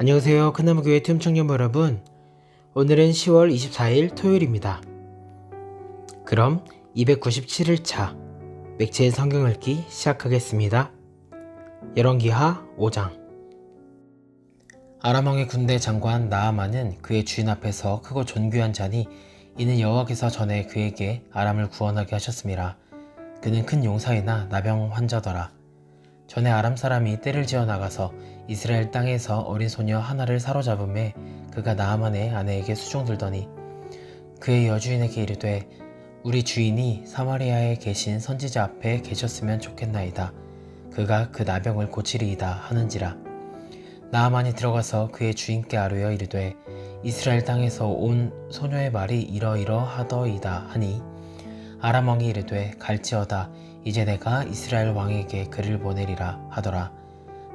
안녕하세요. 큰나무교회 틈 청년 여러분. 오늘은 10월 24일 토요일입니다. 그럼 297일차 맥체의 성경 읽기 시작하겠습니다. 열왕기하 5장 아람왕의 군대 장관 나아만은 그의 주인 앞에서 크고 존귀한 자니 이는 여호와께서 전에 그에게 아람을 구원하게 하셨습니다. 그는 큰 용사이나 나병 환자더라. 전에 아람 사람이 떼를 지어 나가서 이스라엘 땅에서 어린 소녀 하나를 사로잡음에 그가 나아만의 아내에게 수종들더니 그의 여주인에게 이르되 우리 주인이 사마리아에 계신 선지자 앞에 계셨으면 좋겠나이다. 그가 그 나병을 고치리이다 하는지라. 나아만이 들어가서 그의 주인께 아뢰어 이르되 이스라엘 땅에서 온 소녀의 말이 이러이러 하더이다 하니 아람 왕이 이르되 갈지어다 이제 내가 이스라엘 왕에게 글을 보내리라 하더라.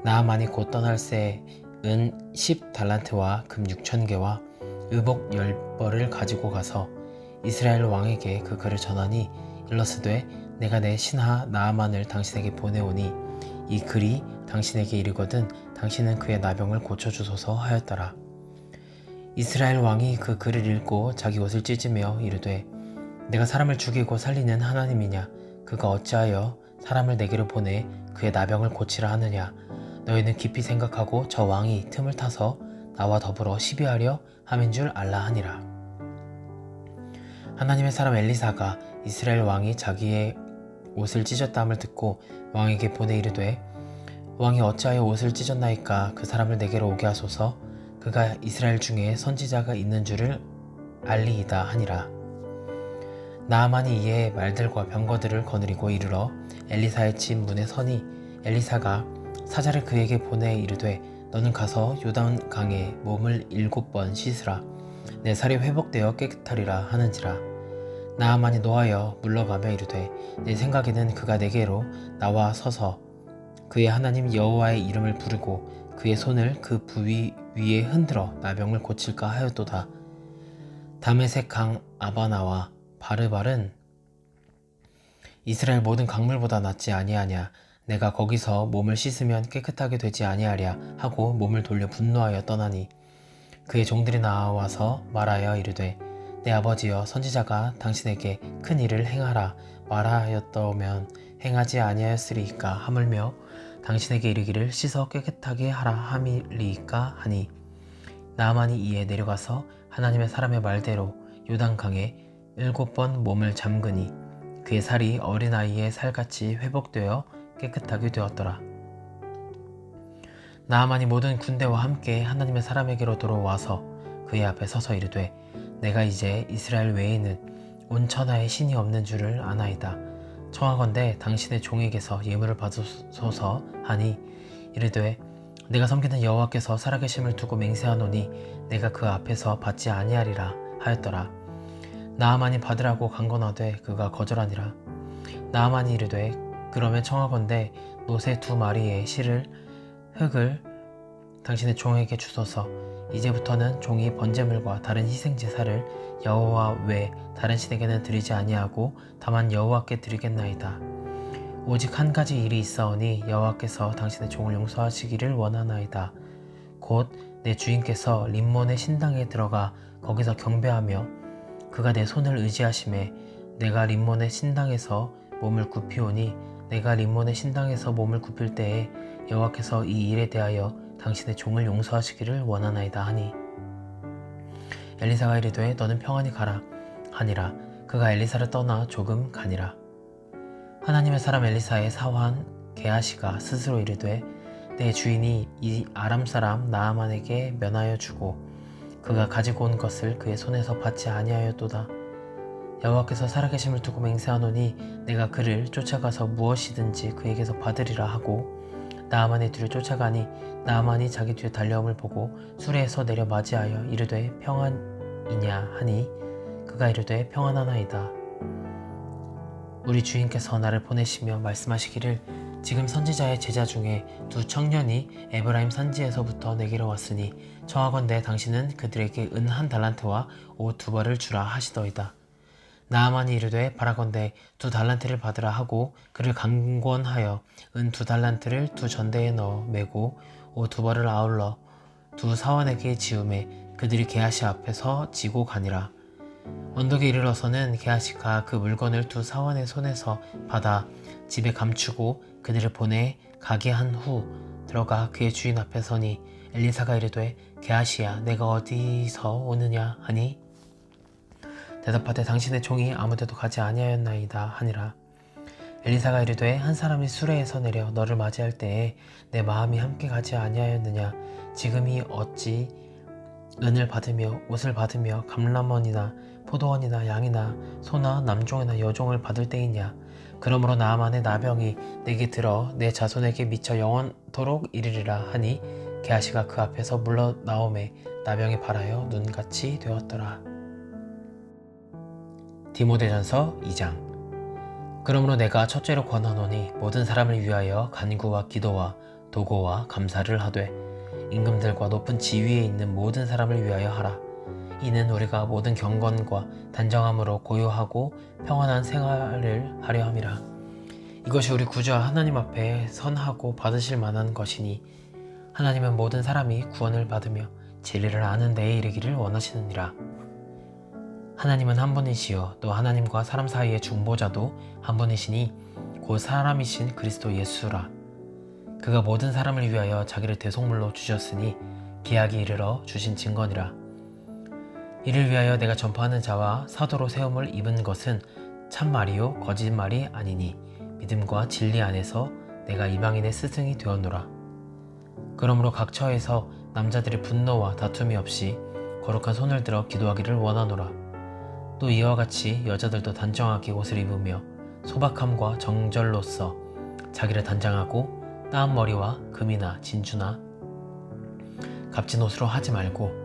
나아만이 곧 떠날 새은 10달란트와 금 6천 개와 의복 10벌을 가지고 가서 이스라엘 왕에게 그 글을 전하니 일러스되 내가 내 신하 나아만을 당신에게 보내오니 이 글이 당신에게 이르거든 당신은 그의 나병을 고쳐주소서 하였더라. 이스라엘 왕이 그 글을 읽고 자기 옷을 찢으며 이르되 내가 사람을 죽이고 살리는 하나님이냐 그가 어찌하여 사람을 내게로 보내 그의 나병을 고치라 하느냐? 너희는 깊이 생각하고 저 왕이 틈을 타서 나와 더불어 시비하려 함인 줄 알라 하니라. 하나님의 사람 엘리사가 이스라엘 왕이 자기의 옷을 찢었다함을 듣고 왕에게 보내 이르되 왕이 어찌하여 옷을 찢었나이까? 그 사람을 내게로 오게 하소서. 그가 이스라엘 중에 선지자가 있는 줄을 알리이다 하니라 나아만이 이에 말들과 병거들을 거느리고 이르러 엘리사의 집 문에 서니 엘리사가 사자를 그에게 보내 이르되 너는 가서 요단 강에 몸을 일곱 번 씻으라. 내 살이 회복되어 깨끗하리라 하는지라. 나아만이 노하여 물러가며 이르되 내 생각에는 그가 내게로 나와 서서 그의 하나님 여호와의 이름을 부르고 그의 손을 그 부위 위에 흔들어 나병을 고칠까 하였도다. 다메색 강 아바나와 바르발은 이스라엘 모든 강물보다 낫지 아니하냐? 내가 거기서 몸을 씻으면 깨끗하게 되지 아니하랴? 하고 몸을 돌려 분노하여 떠나니 그의 종들이 나와서 말하여 이르되 내 아버지여 선지자가 당신에게 큰 일을 행하라. 말하였더면 행하지 아니하였으리이까? 하물며 당신에게 이르기를 씻어 깨끗하게 하라 함이리이까? 하니 나만이 이에 내려가서 하나님의 사람의 말대로 요단강에 일곱 번 몸을 잠그니 그의 살이 어린아이의 살같이 회복되어 깨끗하게 되었더라. 나아만이 모든 군대와 함께 하나님의 사람에게로 돌아와서 그의 앞에 서서 이르되 내가 이제 이스라엘 외에는 온 천하에 신이 없는 줄을 아나이다. 청하건대 당신의 종에게서 예물을 받으소서 하니 이르되 내가 섬기는 여호와께서 살아계심을 두고 맹세하노니 내가 그 앞에서 받지 아니하리라 하였더라. 나아만이 받으라고 강건하되 그가 거절하니라. 나아만이 이르되 그러면 청하건대 노새 두 마리의 실을 흙을 당신의 종에게 주소서. 이제부터는 종이 번제물과 다른 희생 제사를 여호와 외 다른 신에게는 드리지 아니하고 다만 여호와께 드리겠나이다. 오직 한 가지 일이 있사오니 여호와께서 당신의 종을 용서하시기를 원하나이다. 곧 내 주인께서 림몬의 신당에 들어가 거기서 경배하며 그가 내 손을 의지하심에 내가 림몬의 신당에서 몸을 굽히오니 내가 림몬의 신당에서 몸을 굽힐 때에 여호와께서 이 일에 대하여 당신의 종을 용서하시기를 원하나이다 하니. 엘리사가 이르되 너는 평안히 가라 하니라. 그가 엘리사를 떠나 조금 가니라. 하나님의 사람 엘리사의 사환 게하시가 스스로 이르되 내 주인이 이 아람 사람 나아만에게 면하여 주고 그가 가지고 온 것을 그의 손에서 받지 아니하였도다. 여호와께서 살아계심을 두고 맹세하노니 내가 그를 쫓아가서 무엇이든지 그에게서 받으리라 하고 나아만의 뒤를 쫓아가니 나아만이 자기 뒤에 달려옴을 보고 수레에서 내려 맞이하여 이르되 평안이냐 하니 그가 이르되 평안하나이다. 우리 주인께서 나를 보내시며 말씀하시기를 지금 선지자의 제자 중에 두 청년이 에브라임 산지에서부터 내게로 왔으니 청하건대 당신은 그들에게 은 한 달란트와 옷 두 벌을 주라 하시더이다. 나아만이 이르되 바라건대 두 달란트를 받으라 하고 그를 강권하여 은 두 달란트를 두 전대에 넣어 메고 옷 두 벌을 아울러 두 사원에게 지음에 그들이 게하시 앞에서 지고 가니라. 언덕에 이르러서는 게하시가 그 물건을 두 사원의 손에서 받아 집에 감추고 그들을 보내 가게 한 후 들어가 그의 주인 앞에 서니 엘리사가 이르되 게하시야 내가 어디서 오느냐 하니? 대답하되 당신의 종이 아무데도 가지 아니하였나이다 하니라. 엘리사가 이르되 한 사람이 수레에서 내려 너를 맞이할 때에 내 마음이 함께 가지 아니하였느냐? 지금이 어찌 은을 받으며 옷을 받으며 감람원이나 포도원이나 양이나 소나 남종이나 여종을 받을 때이냐 그러므로 나만의 나병이 내게 들어 내 자손에게 미쳐 영원토록 이르리라 하니 게하시가 그 앞에서 물러 나오매 나병이 발하여 눈같이 되었더라 디모데전서 2장 그러므로 내가 첫째로 권하노니 모든 사람을 위하여 간구와 기도와 도고와 감사를 하되 임금들과 높은 지위에 있는 모든 사람을 위하여 하라. 이는 우리가 모든 경건과 단정함으로 고요하고 평안한 생활을 하려 함이라. 이것이 우리 구주와 하나님 앞에 선하고 받으실 만한 것이니 하나님은 모든 사람이 구원을 받으며 진리를 아는 데에 이르기를 원하시느니라. 하나님은 한 분이시요 또 하나님과 사람 사이의 중보자도 한 분이시니 곧 사람이신 그리스도 예수라. 그가 모든 사람을 위하여 자기를 대속물로 주셨으니 계약이 이르러 주신 증거니라. 이를 위하여 내가 전파하는 자와 사도로 세움을 입은 것은 참말이요 거짓말이 아니니 믿음과 진리 안에서 내가 이방인의 스승이 되었노라. 그러므로 각 처에서 남자들의 분노와 다툼이 없이 거룩한 손을 들어 기도하기를 원하노라. 또 이와 같이 여자들도 단정하게 옷을 입으며 소박함과 정절로서 자기를 단장하고 따은 머리와 금이나 진주나 값진 옷으로 하지 말고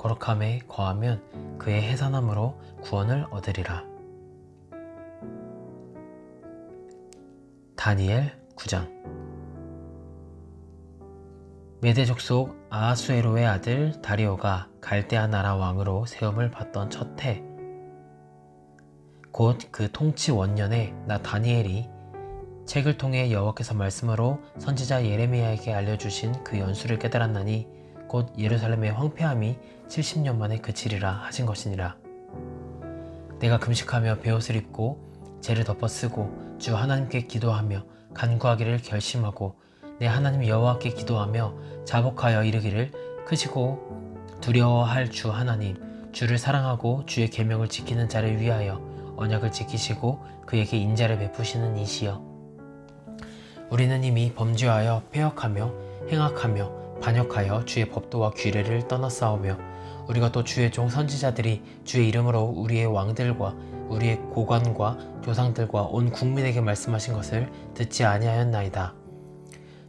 거룩함에 거하면 그의 해산함으로 구원을 얻으리라. 다니엘 9장 메대 족 속 아하수에로의 아들 다리오가 갈대아 나라 왕으로 세움을 받던 첫 해, 곧 그 통치 원년에 나 다니엘이 책을 통해 여호와께서 말씀으로 선지자 예레미야에게 알려주신 그 연수를 깨달았나니 곧 예루살렘의 황폐함이 70년 만에 그치리라 하신 것이니라. 내가 금식하며 베옷을 입고 죄를 덮어 쓰고 주 하나님께 기도하며 간구하기를 결심하고 내 하나님 여호와께 기도하며 자복하여 이르기를 크시고 두려워할 주 하나님 주를 사랑하고 주의 계명을 지키는 자를 위하여 언약을 지키시고 그에게 인자를 베푸시는 이시여 우리는 이미 범죄하여 폐역하며 행악하며 반역하여 주의 법도와 규례를 떠나 싸우며 우리가 또 주의 종 선지자들이 주의 이름으로 우리의 왕들과 우리의 고관과 조상들과 온 국민에게 말씀하신 것을 듣지 아니하였나이다.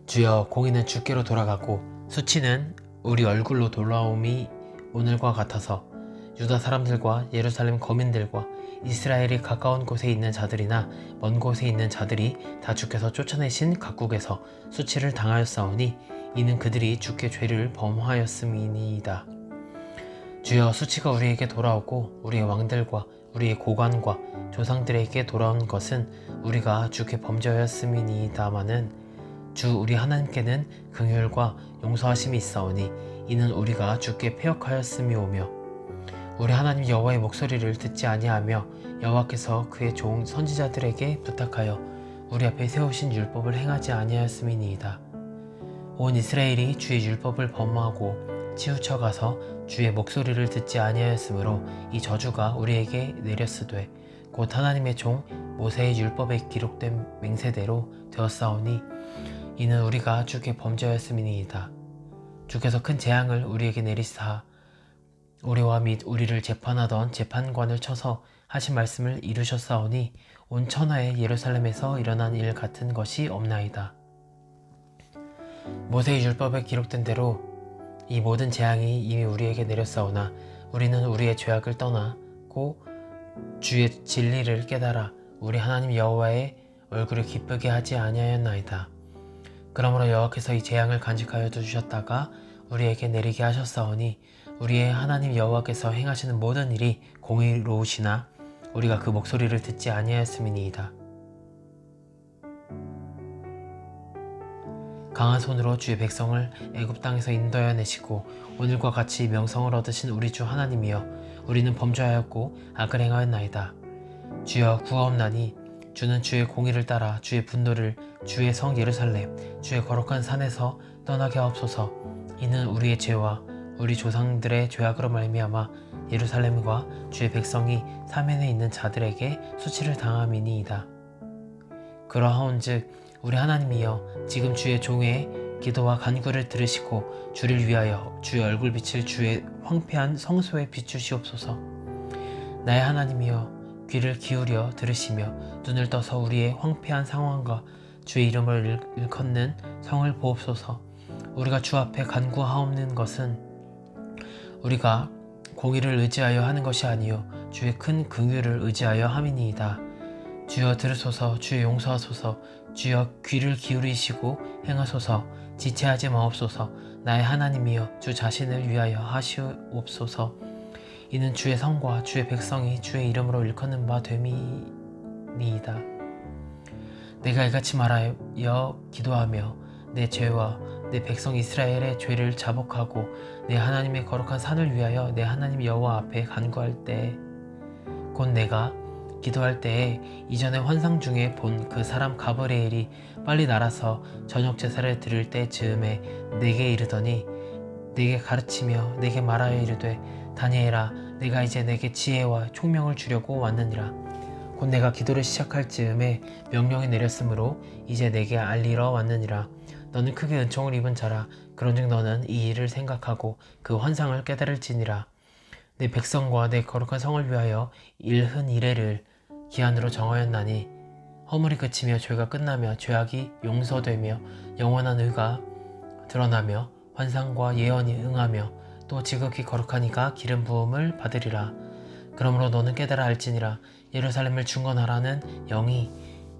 주여 공의는 주께로 돌아가고 수치는 우리 얼굴로 돌아옴이 오늘과 같아서 유다 사람들과 예루살렘 거민들과 이스라엘이 가까운 곳에 있는 자들이나 먼 곳에 있는 자들이 다 주께서 쫓아내신 각국에서 수치를 당하였사오니 이는 그들이 주께 죄를 범하였음이니이다. 주여 수치가 우리에게 돌아오고 우리의 왕들과 우리의 고관과 조상들에게 돌아온 것은 우리가 주께 범죄하였음이니이다마는 주 우리 하나님께는 긍휼과 용서하심이 있사오니 이는 우리가 주께 폐역하였음이오며 우리 하나님 여호와의 목소리를 듣지 아니하며 여호와께서 그의 종 선지자들에게 부탁하여 우리 앞에 세우신 율법을 행하지 아니하였음이니이다. 온 이스라엘이 주의 율법을 범하고 치우쳐 가서 주의 목소리를 듣지 아니하였으므로 이 저주가 우리에게 내렸으되 곧 하나님의 종 모세의 율법에 기록된 맹세대로 되었사오니 이는 우리가 주께 범죄하였음이니이다. 주께서 큰 재앙을 우리에게 내리사 우리와 및 우리를 재판하던 재판관을 쳐서 하신 말씀을 이루셨사오니 온 천하의 예루살렘에서 일어난 일 같은 것이 없나이다. 모세의 율법에 기록된 대로 이 모든 재앙이 이미 우리에게 내렸사오나 우리는 우리의 죄악을 떠나고 주의 진리를 깨달아 우리 하나님 여호와의 얼굴을 기쁘게 하지 아니하였나이다. 그러므로 여호와께서 이 재앙을 간직하여 두셨다가 우리에게 내리게 하셨사오니 우리의 하나님 여호와께서 행하시는 모든 일이 공의로우시나 우리가 그 목소리를 듣지 아니하였음이니이다. 강한 손으로 주의 백성을 애굽 땅에서 인도하여 내시고 오늘과 같이 명성을 얻으신 우리 주 하나님이여 우리는 범죄하였고 악을 행하였나이다. 주여 구하옵나니 주는 주의 공의를 따라 주의 분노를 주의 성 예루살렘 주의 거룩한 산에서 떠나게 하옵소서 이는 우리의 죄와 우리 조상들의 죄악으로 말미암아 예루살렘과 주의 백성이 사면에 있는 자들에게 수치를 당함이니이다. 그러하온즉 우리 하나님이여 지금 주의 종의 기도와 간구를 들으시고 주를 위하여 주의 얼굴 빛을 주의 황폐한 성소에 비추시옵소서. 나의 하나님이여 귀를 기울여 들으시며 눈을 떠서 우리의 황폐한 상황과 주의 이름을 일- 일컫는 성을 보옵소서. 우리가 주 앞에 간구하옵는 것은 우리가 공의를 의지하여 하는 것이 아니요 주의 큰 긍휼을 의지하여 함이니이다. 주여 들으소서 주여 용서하소서 주여 귀를 기울이시고 행하소서 지체하지 마옵소서. 나의 하나님이여 주 자신을 위하여 하시옵소서. 이는 주의 성과 주의 백성이 주의 이름으로 일컫는 바 됨이니이다. 내가 이같이 말하여 기도하며 내 죄와 내 백성 이스라엘의 죄를 자복하고 내 하나님의 거룩한 산을 위하여 내 하나님 여호와 앞에 간구할 때 곧 내가 기도할 때에 이전의 환상 중에 본 그 사람 가브리엘이 빨리 날아서 저녁 제사를 드릴 때 즈음에 내게 이르더니 내게 가르치며 내게 말하여 이르되 다니엘아 내가 이제 내게 지혜와 총명을 주려고 왔느니라. 곧 내가 기도를 시작할 즈음에 명령이 내렸으므로 이제 내게 알리러 왔느니라. 너는 크게 은총을 입은 자라. 그런즉 너는 이 일을 생각하고 그 환상을 깨달을지니라. 내 백성과 내 거룩한 성을 위하여 일흔 이래를 기한으로 정하였나니 허물이 그치며 죄가 끝나며 죄악이 용서되며 영원한 의가 드러나며 환상과 예언이 응하며 또 지극히 거룩하니가 기름 부음을 받으리라. 그러므로 너는 깨달아 알지니라. 예루살렘을 중건하라는 영이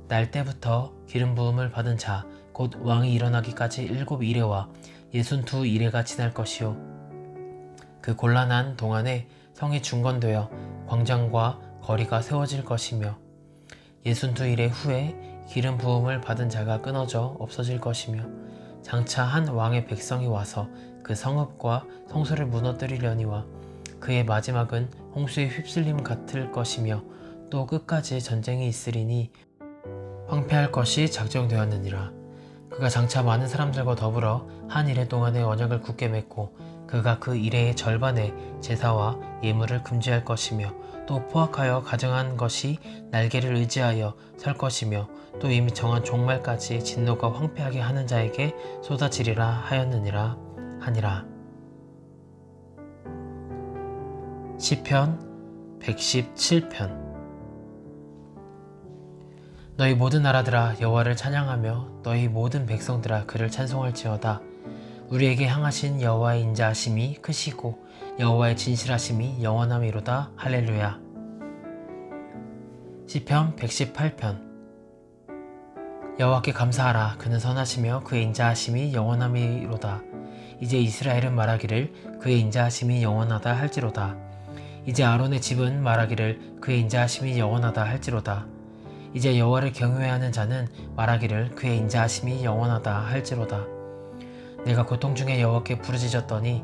날 때부터 기름 부음을 받은 자 곧 왕이 일어나기까지 일곱 이래와 예순 두 이래가 지날 것이요. 그 곤란한 동안에 성이 중건되어 광장과 거리가 세워질 것이며 예순두 일의 후에 기름 부음을 받은 자가 끊어져 없어질 것이며 장차 한 왕의 백성이 와서 그 성읍과 성소를 무너뜨리려니와 그의 마지막은 홍수에 휩쓸림 같을 것이며 또 끝까지 전쟁이 있으리니 황폐할 것이 작정되었느니라. 그가 장차 많은 사람들과 더불어 한 이래 동안의 언약을 굳게 맺고 그가 그 이래의 절반의 제사와 예물을 금지할 것이며 또 포악하여 가정한 것이 날개를 의지하여 설 것이며 또 이미 정한 종말까지 진노가 황폐하게 하는 자에게 쏟아지리라 하였느니라 하니라. 시편 117편. 너희 모든 나라들아 여호와를 찬양하며 너희 모든 백성들아 그를 찬송할지어다. 우리에게 향하신 여호와의 인자하심이 크시고 여호와의 진실하심이 영원함이로다. 할렐루야. 시편 118편. 여호와께 감사하라. 그는 선하시며 그의 인자하심이 영원함이로다. 이제 이스라엘은 말하기를 그의 인자하심이 영원하다 할지로다. 이제 아론의 집은 말하기를 그의 인자하심이 영원하다 할지로다. 이제 여호와를 경외하는 자는 말하기를 그의 인자하심이 영원하다 할지로다. 내가 고통 중에 여호와께 부르짖었더니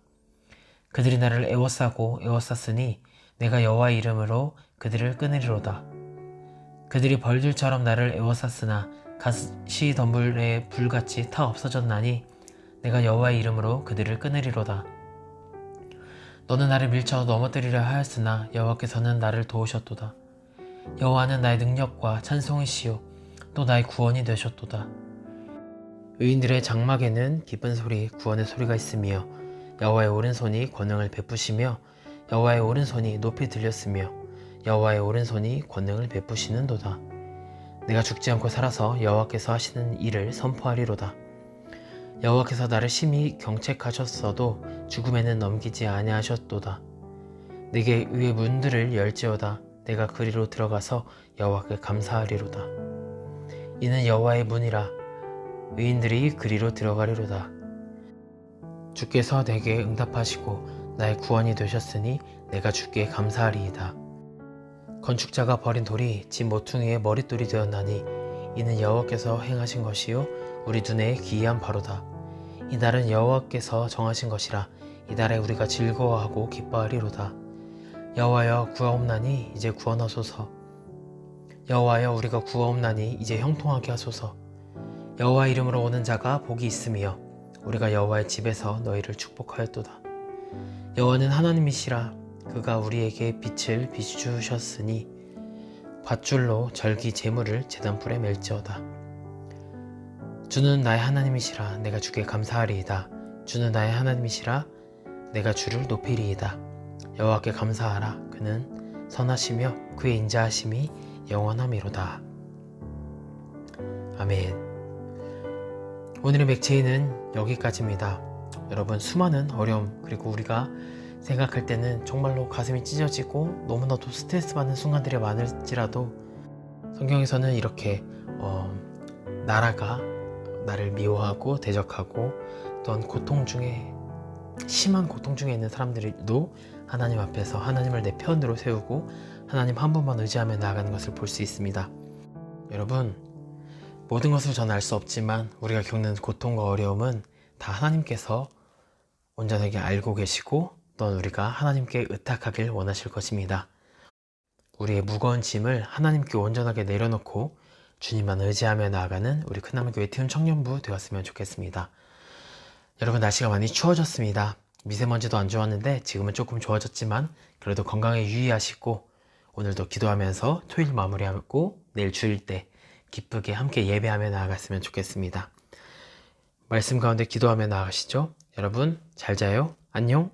그들이 나를 애워싸고 애워쌌으니 내가 여호와 이름으로 그들을 끊으리로다. 그들이 벌들처럼 나를 애워쌌으나 가시 덤불에 불같이 타 없어졌나니 내가 여호와 이름으로 그들을 끊으리로다. 너는 나를 밀쳐 넘어뜨리려 하였으나 여호와께서는 나를 도우셨도다. 여호와는 나의 능력과 찬송이시요 또 나의 구원이 되셨도다. 의인들의 장막에는 기쁜 소리, 구원의 소리가 있으며 여호와의 오른손이 권능을 베푸시며 여호와의 오른손이 높이 들렸으며 여호와의 오른손이 권능을 베푸시는도다. 내가 죽지 않고 살아서 여호와께서 하시는 일을 선포하리로다. 여호와께서 나를 심히 경책하셨어도 죽음에는 넘기지 아니하셨도다. 내게 의의 문들을 열지어다. 내가 그리로 들어가서 여호와께 감사하리로다. 이는 여호와의 문이라 의인들이 그리로 들어가리로다. 주께서 내게 응답하시고 나의 구원이 되셨으니 내가 주께 감사하리이다. 건축자가 버린 돌이 집 모퉁이의 머릿돌이 되었나니 이는 여호와께서 행하신 것이요 우리 눈에 기이한 바로다. 이 날은 여호와께서 정하신 것이라 이 날에 우리가 즐거워하고 기뻐하리로다. 여호와여 구하옵나니 이제 구원하소서. 여호와여 우리가 구하옵나니 이제 형통하게 하소서. 여호와 이름으로 오는 자가 복이 있으며 우리가 여호와의 집에서 너희를 축복하였도다. 여호와는 하나님이시라 그가 우리에게 빛을 비추셨으니 밧줄로 절기 제물을 제단불에 멜지어다. 주는 나의 하나님이시라 내가 주께 감사하리이다. 주는 나의 하나님이시라 내가 주를 높이리이다. 여호와께 감사하라 그는 선하시며 그의 인자하심이 영원함이로다. 아멘. 오늘의 맥체인은 여기까지입니다. 여러분 수많은 어려움 그리고 우리가 생각할 때는 정말로 가슴이 찢어지고 너무나도 스트레스 받는 순간들이 많을지라도 성경에서는 이렇게 어, 나라가 나를 미워하고 대적하고 또한 고통 중에 심한 고통 중에 있는 사람들도 하나님 앞에서 하나님을 내 편으로 세우고 하나님 한 분만 의지하며 나아가는 것을 볼 수 있습니다. 여러분 모든 것을 알수 없지만 우리가 겪는 고통과 어려움은 다 하나님께서 온전하게 알고 계시고 또한 우리가 하나님께 의탁하길 원하실 것입니다. 우리의 무거운 짐을 하나님께 온전하게 내려놓고 주님만 의지하며 나아가는 우리 큰나무교회 티운 청년부 되었으면 좋겠습니다. 여러분 날씨가 많이 추워졌습니다. 미세먼지도 안 좋았는데 지금은 조금 좋아졌지만 그래도 건강에 유의하시고 오늘도 기도하면서 토요일 마무리하고 내일 주일 때 기쁘게 함께 예배하며 나아갔으면 좋겠습니다. 말씀 가운데 기도하며 나아가시죠. 여러분 잘 자요. 안녕.